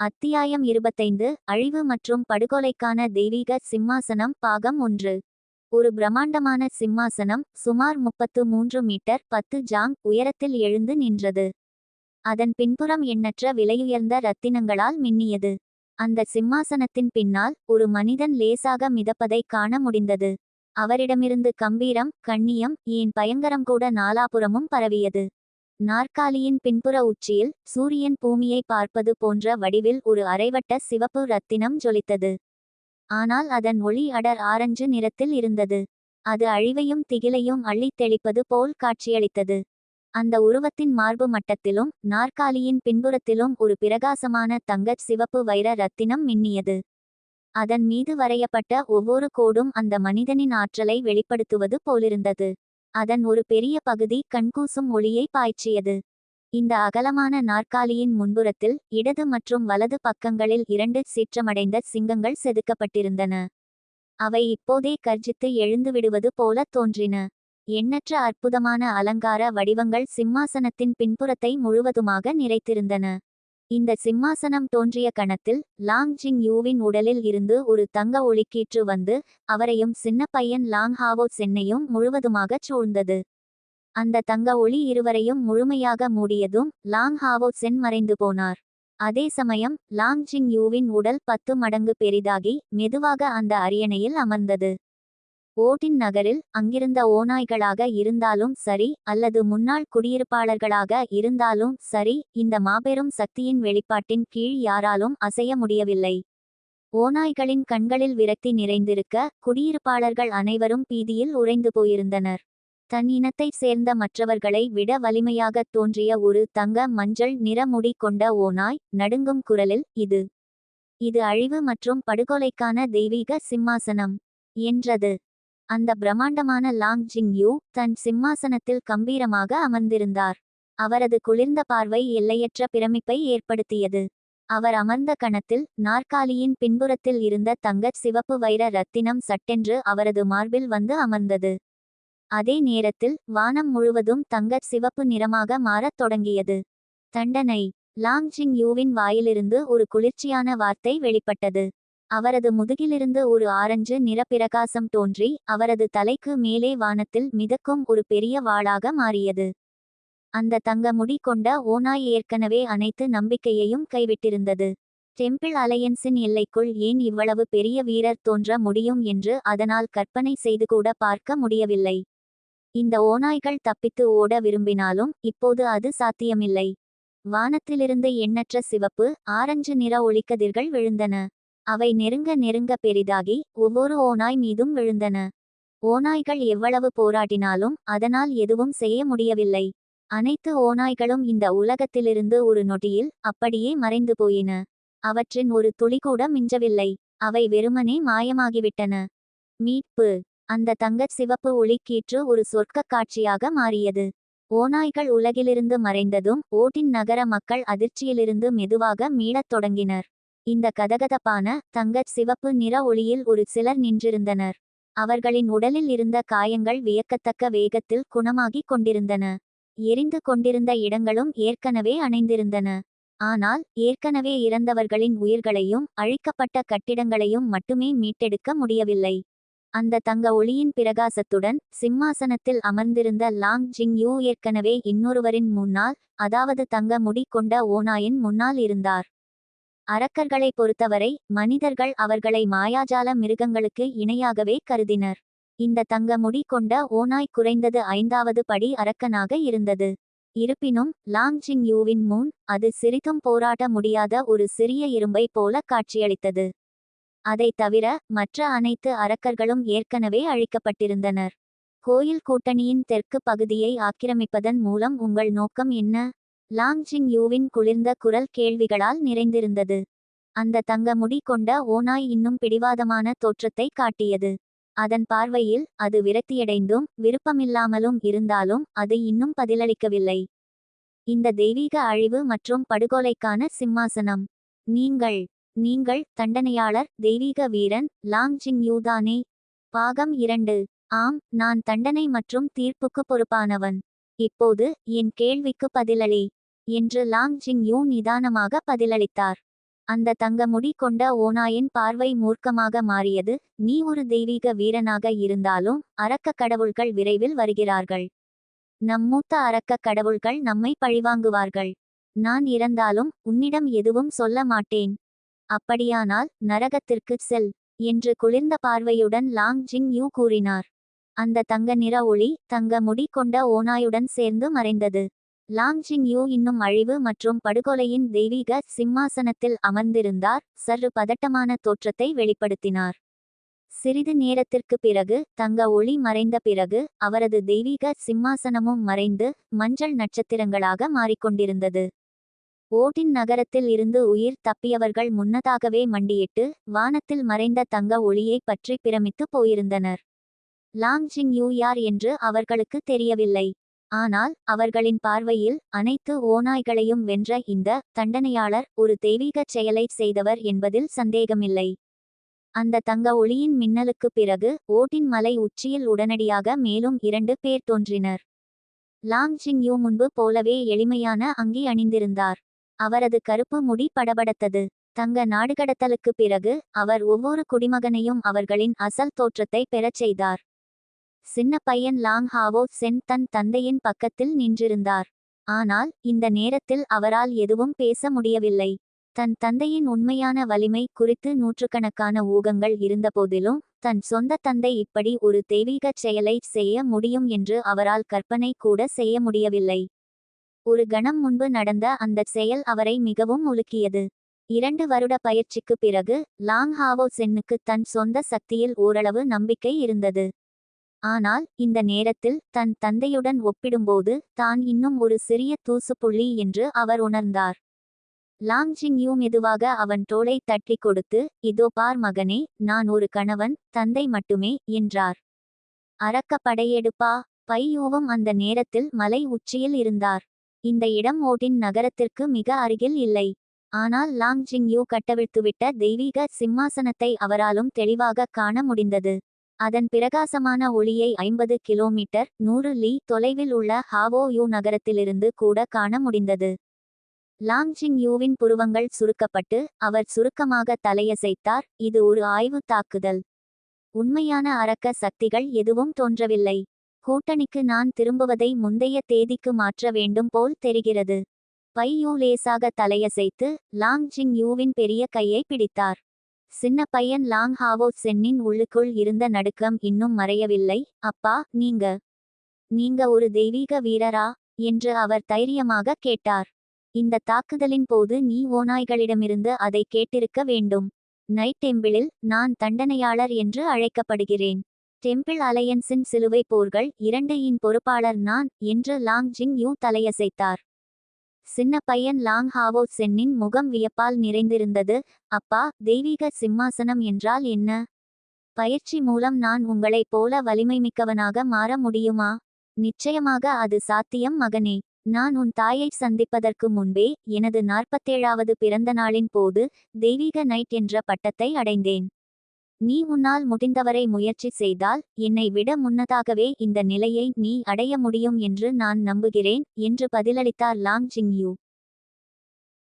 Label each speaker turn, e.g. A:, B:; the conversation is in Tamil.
A: அத்தியாயம் இருபத்தைந்து அழிவு மற்றும் படுகொலைக்கான தெய்வீக சிம்மாசனம் பாகம் ஒன்று. ஒரு பிரம்மாண்டமான சிம்மாசனம் சுமார் முப்பத்து மூன்று மீட்டர் பத்து ஜாங் உயரத்தில் எழுந்து நின்றது. அதன் பின்புறம் எண்ணற்ற விலையுயர்ந்த ரத்தினங்களால் மின்னியது. அந்த சிம்மாசனத்தின் பின்னால் ஒரு மனிதன் லேசாக மிதப்பதை காண முடிந்தது. அவரிடமிருந்து கம்பீரம் கண்ணியம் ஏன் பயங்கரம் கூட நாலாபுறமும் பரவியது. நாற்காலியின் பின்புற உச்சியில் சூரியன் பூமியை பார்ப்பது போன்ற வடிவில் ஒரு அரைவட்ட சிவப்பு ரத்தினம் ஜொலித்தது. ஆனால் அதன் ஒளி அடர் ஆரஞ்சு நிறத்தில் இருந்தது. அது அழிவையும் திகிலையும் அள்ளித் தெளிப்பது போல் காட்சியளித்தது. அந்த உருவத்தின் மார்பு மட்டத்திலும் நாற்காலியின் பின்புறத்திலும் ஒரு பிரகாசமான தங்கச் சிவப்பு வைர ரத்தினம் மின்னியது. அதன் மீது வரையப்பட்ட ஒவ்வொரு கோடும் அந்த மனிதனின் ஆற்றலை வெளிப்படுத்துவது போலிருந்தது. அதன் ஒரு பெரிய பகுதி கண்கூசும் ஒளியை பாய்ச்சியது. இந்த அகலமான நாற்காலியின் முன்புறத்தில் இடது மற்றும் வலது பக்கங்களில் இரண்டு சீற்றமடைந்த சிங்கங்கள் செதுக்கப்பட்டிருந்தன. அவை இப்போதே கர்ஜித்து எழுந்துவிடுவது போல தோன்றின. எண்ணற்ற அற்புதமான அலங்கார வடிவங்கள் சிம்மாசனத்தின் பின்புறத்தை முழுவதுமாக நிறைத்திருந்தன. இந்த சிம்மாசனம் தோன்றிய கணத்தில் லாங் ஜிங் யூவின் உடலில் இருந்து ஒரு தங்க ஒளிக்கீற்று வந்து அவரையும் சின்ன பையன் லாங் ஹாவோ சென்னையும் முழுவதுமாகச் சூழ்ந்தது. அந்த தங்க ஒளி இருவரையும் முழுமையாக மூடியதும் லாங் ஹாவோ சென் மறைந்து போனார். அதே சமயம் லாங் ஜிங் யூவின் உடல் பத்து மடங்கு பெரிதாகி மெதுவாக அந்த அரியணையில் அமர்ந்தது. ஓட்டின் நகரில் அங்கிருந்த ஓநாய்களாக இருந்தாலும் சரி அல்லது முன்னாள் குடியிருப்பாளர்களாக இருந்தாலும் சரி இந்த மாபெரும் சக்தியின் வெளிப்பாட்டின் கீழ் யாராலும் அசைய முடியவில்லை. ஓநாய்களின் கண்களில் விரக்தி நிறைந்திருக்க குடியிருப்பாளர்கள் அனைவரும் பீதியில் உறைந்து போயிருந்தனர். தன் இனத்தைச் சேர்ந்த மற்றவர்களை விட வலிமையாகத் தோன்றிய ஒரு தங்க மஞ்சள் நிறமுடி கொண்ட ஓநாய் நடுங்கும் குரலில் இது இது அழிவு மற்றும் படுகொலைக்கான தெய்வீக சிம்மாசனம் என்றது. அந்த பிரம்மாண்டமான லாங் ஜிங் யூ தன் சிம்மாசனத்தில் கம்பீரமாக அமர்ந்திருந்தார். அவரது குளிர்ந்த பார்வை எல்லையற்ற பிரமிப்பை ஏற்படுத்தியது. அவர் அமர்ந்த கணத்தில் நாற்காலியின் பின்புறத்தில் இருந்த தங்கச் சிவப்பு வைர ரத்தினம் சட்டென்று அவரது மார்பில் வந்து அமர்ந்தது. அதே நேரத்தில் வானம் முழுவதும் தங்கச் சிவப்பு நிறமாக மாறத் தொடங்கியது. தண்டனை. லாங் ஜிங் யூவின் வாயிலிருந்து ஒரு குளிர்ச்சியான வார்த்தை வெளிப்பட்டது. அவரது முதுகிலிருந்து ஒரு ஆரஞ்சு நிற பிரகாசம் தோன்றி அவரது தலைக்கு மேலே வானத்தில் மிதக்கும் ஒரு பெரிய வாளாக மாறியது. அந்த தங்க முடி கொண்ட ஓநாய் ஏற்கனவே அனைத்து நம்பிக்கையையும் கைவிட்டிருந்தது. டெம்பிள் அலையன்ஸின் எல்லைக்குள் ஏன் இவ்வளவு பெரிய வீரர் தோன்ற முடியும் என்று அதனால் கற்பனை செய்து கூட பார்க்க முடியவில்லை. இந்த ஓநாய்கள் தப்பித்து ஓட விரும்பினாலும் இப்போது அது சாத்தியமில்லை. வானத்திலிருந்து எண்ணற்ற சிவப்பு ஆரஞ்சு நிற ஒளிக்கதிர்கள் விழுந்தன. அவை நெருங்க நெருங்க பெரிதாகி ஒவ்வொரு ஓநாய் மீதும் விழுந்தன. ஓநாய்கள் எவ்வளவு போராடினாலும் அதனால் எதுவும் செய்ய முடியவில்லை. அனைத்து ஓநாய்களும் இந்த உலகத்திலிருந்து ஒரு நொடியில் அப்படியே மறைந்து போயின. அவற்றின் ஒரு துளி கூட மிஞ்சவில்லை. அவை வெறுமனே மாயமாகிவிட்டன. மீட்பு. அந்த தங்கச் சிவப்பு ஒளிக்கீற்று ஒரு சொர்க்கக் காட்சியாக மாறியது. ஓநாய்கள் உலகிலிருந்து மறைந்ததும் ஓட்டின் நகர மக்கள் அதிர்ச்சியிலிருந்து மெதுவாக மீளத் தொடங்கினர். இந்த கதகதப்பான தங்கச் சிவப்பு நிற ஒளியில் ஒரு சிலர் நின்றிருந்தனர். அவர்களின் உடலில் இருந்த காயங்கள் வியக்கத்தக்க வேகத்தில் குணமாகிக் கொண்டிருந்தன. எரிந்து கொண்டிருந்த இடங்களும் ஏற்கனவே அணைந்திருந்தன. ஆனால் ஏற்கனவே இறந்தவர்களின் உயிர்களையும் அழிக்கப்பட்ட கட்டிடங்களையும் மட்டுமே மீட்டெடுக்க முடியவில்லை. அந்த தங்க ஒளியின் பிரகாசத்துடன் சிம்மாசனத்தில் அமர்ந்திருந்த லாங் ஜிங் யூ ஏற்கனவே இன்னொருவரின் முன்னால் அதாவது தங்க முடி கொண்ட ஓநாயின் முன்னால் இருந்தார். அரக்கர்களை பொறுத்தவரை மனிதர்கள் அவர்களை மாயாஜால மிருகங்களுக்கு இணையாகவே கருதினர். இந்த தங்க முடி கொண்ட ஓநாய் குறைந்தது ஐந்தாவது படி அரக்கனாக இருந்தது. இருப்பினும் லாங் ஜிங் யூவின் முன் அது சிறிதும் போராட முடியாத ஒரு சிறிய இரும்பை போல காட்சியளித்தது. அதை தவிர மற்ற அனைத்து அரக்கர்களும் ஏற்கனவே அழிக்கப்பட்டிருந்தனர். கோயில் கூட்டணியின் தெற்கு பகுதியை ஆக்கிரமிப்பதன் மூலம் உங்கள் நோக்கம் என்ன? லாங் ஜிங் யூவின் குளிர்ந்த குரல் கேள்விகளால் நிறைந்திருந்தது. அந்த தங்க முடி கொண்ட ஓநாய் இன்னும் பிடிவாதமான தோற்றத்தை காட்டியது. அதன் பார்வையில் அது விரக்தியடைந்தும் விருப்பமில்லாமலும் இருந்தாலும் அது இன்னும் பதிலளிக்கவில்லை. இந்த தெய்வீக அழிவு மற்றும் படுகொலைக்கான சிம்மாசனம். நீங்கள் நீங்கள் தண்டனையாளர் தெய்வீக வீரன் லாங் ஜிங் யூதானே பாகம் இரண்டு. ஆம் நான் தண்டனை மற்றும் தீர்ப்புக்கு பொறுப்பானவன். இப்போது என் கேள்விக்கு பதிலளி. என்று லாங் ஜிங் யூ நிதானமாக பதிலளித்தார். அந்த தங்க முடி கொண்ட ஓநாயின் பார்வை மூர்க்கமாக மாறியது. நீ ஒரு தெய்வீக வீரனாக இருந்தாலும் அரக்க கடவுள்கள் விரைவில் வருகிறார்கள். நம் மூத்த அரக்க கடவுள்கள் நம்மை பழிவாங்குவார்கள். நான் இறந்தாலும் உன்னிடம் எதுவும் சொல்ல மாட்டேன். அப்படியானால் நரகத்திற்கு செல் என்று குளிர்ந்த பார்வையுடன் லாங் ஜிங் யூ கூறினார். அந்த தங்க நிற ஒளி தங்க முடி கொண்ட ஓநாயுடன் சேர்ந்து மறைந்தது. லாங் ஜிங் யூ இன்னும் அழிவு மற்றும் படுகொலையின் தெய்வீக சிம்மாசனத்தில் அமர்ந்திருந்தார். சற்று பதட்டமான தோற்றத்தை வெளிப்படுத்தினார். சிறிது நேரத்திற்கு பிறகு தங்க ஒளி மறைந்த பிறகு அவரது தெய்வீக சிம்மாசனமும் மறைந்து மஞ்சள் நட்சத்திரங்களாக மாறிக்கொண்டிருந்தது. ஓட்டின் நகரத்தில் இருந்து உயிர் தப்பியவர்கள் முன்னதாகவே மண்டியிட்டு வானத்தில் மறைந்த தங்க ஒளியை பற்றி பிரமித்து போயிருந்தனர். லாங் ஜிங் யூ யார் என்று அவர்களுக்கு தெரியவில்லை. ஆனால் அவர்களின் பார்வையில் அனைத்து ஓநாய்களையும் வென்ற இந்த தண்டனையாளர் ஒரு தெய்வீகச் செயலை செய்தவர் என்பதில் சந்தேகமில்லை. அந்த தங்க ஒளியின் மின்னலுக்குப் பிறகு ஓட்டின் மலை உச்சியில் உடனடியாக மேலும் இரண்டு பேர் தோன்றினர். லாங் ஜிங் யூ முன்பு போலவே எளிமையான அங்கி அணிந்திருந்தார். அவரது கருப்பு முடி படபடத்தது. தங்க நாடுகடத்தலுக்கு பிறகு அவர் ஒவ்வொரு குடிமகனையும் அவர்களின் அசல் தோற்றத்தை பெறச் செய்தார். சின்ன பையன் லாங் ஹாவோ சென் தன் தந்தையின் பக்கத்தில் நின்றிருந்தார். ஆனால் இந்த நேரத்தில் அவரால் எதுவும் பேச முடியவில்லை. தன் தந்தையின் உண்மையான வலிமை குறித்து நூற்றுக்கணக்கான ஊகங்கள் இருந்தபோதிலும் தன் சொந்த தந்தை இப்படி ஒரு தெய்வீகச் செயலை செய்ய முடியும் என்று அவரால் கற்பனை கூட செய்ய முடியவில்லை. ஒரு கணம் முன்பு நடந்த அந்த செயல் அவரை மிகவும் உலுக்கியது. இரண்டு வருட பயிற்சிக்கு பிறகு லாங் ஹாவோ சென்னுக்கு தன் சொந்த சக்தியில் ஓரளவு நம்பிக்கை இருந்தது. ஆனால் இந்த நேரத்தில் தன் தந்தையுடன் ஒப்பிடும்போது தான் இன்னும் ஒரு சிறிய தூசுப்புள்ளி என்று அவர் உணர்ந்தார். லாங் மெதுவாக அவன் தோளை தட்டி கொடுத்து இதோ பார் மகனே நான் ஒரு கணவன் தந்தை மட்டுமே என்றார். அரக்க படையெடுப்பா பையூவும் அந்த நேரத்தில் மலை உச்சியில் இருந்தார். இந்த இடம் ஓட்டின் நகரத்திற்கு மிக அருகில் இல்லை. ஆனால் லாங் கட்டவிழ்த்துவிட்ட தெய்வீக சிம்மாசனத்தை அவராலும் தெளிவாக காண முடிந்தது. அதன் பிரகாசமான ஒளியை ஐம்பது கிலோமீட்டர் நூறு லீ தொலைவில் உள்ள ஹாவோ யூ நகரத்திலிருந்து கூட காண முடிந்தது. லாங்ஜிங் யூவின் புருவங்கள் சுருக்கப்பட்டு அவர் சுருக்கமாக தலையசைத்தார் இது ஒரு ஆய்வு தாக்குதல். உண்மையான அரக்க சக்திகள் எதுவும் தோன்றவில்லை. கூட்டணிக்கு நான் திரும்புவதை முந்தைய தேதிக்கு மாற்ற வேண்டும் போல் தெரிகிறது. பையூ லேசாக தலையசைத்து லாங் ஜிங் யூவின் பெரிய கையை பிடித்தார். சின்ன பையன் லாங் ஹாவோ சென்னின் உள்ளுக்குள் இருந்த நடுக்கம் இன்னும் மறையவில்லை. அப்பா நீங்க நீங்க ஒரு தெய்வீக வீரரா? என்று அவர் தைரியமாக கேட்டார். இந்த தாக்குதலின் போது நீ ஓநாய்களிடமிருந்து அதை கேட்டிருக்க வேண்டும். நைட் டெம்பிளில் நான் தண்டனையாளர் என்று அழைக்கப்படுகிறேன். டெம்பிள் அலையன்ஸின் சிலுவை போர்கள் இரண்டு இன் பொறுப்பாளர் நான் என்று லாங் ஜிங் யூ தலையசைத்தார். சின்ன பையன் லாங் ஹாவோ சென்னின் முகம் வியப்பால் நிறைந்திருந்தது. அப்பா தெய்வீக சிம்மாசனம் என்றால் என்ன? பயிற்சி மூலம் நான் உங்களைப் போல வலிமை மிக்கவனாக மாற முடியுமா? நிச்சயமாக அது சாத்தியம் மகனே. நான் உன் தாயை சந்திப்பதற்கு முன்பே எனது நாற்பத்தேழாவது பிறந்த நாளின் போது தெய்வீக நைட் என்ற பட்டத்தை அடைந்தேன். நீ உன்னால் முடிந்தவரை முயற்சி செய்தால் என்னை விட முன்னதாகவே இந்த நிலையை நீ அடைய முடியும் என்று நான் நம்புகிறேன் என்று பதிலளித்தார் லாங் ஜிங் யூ.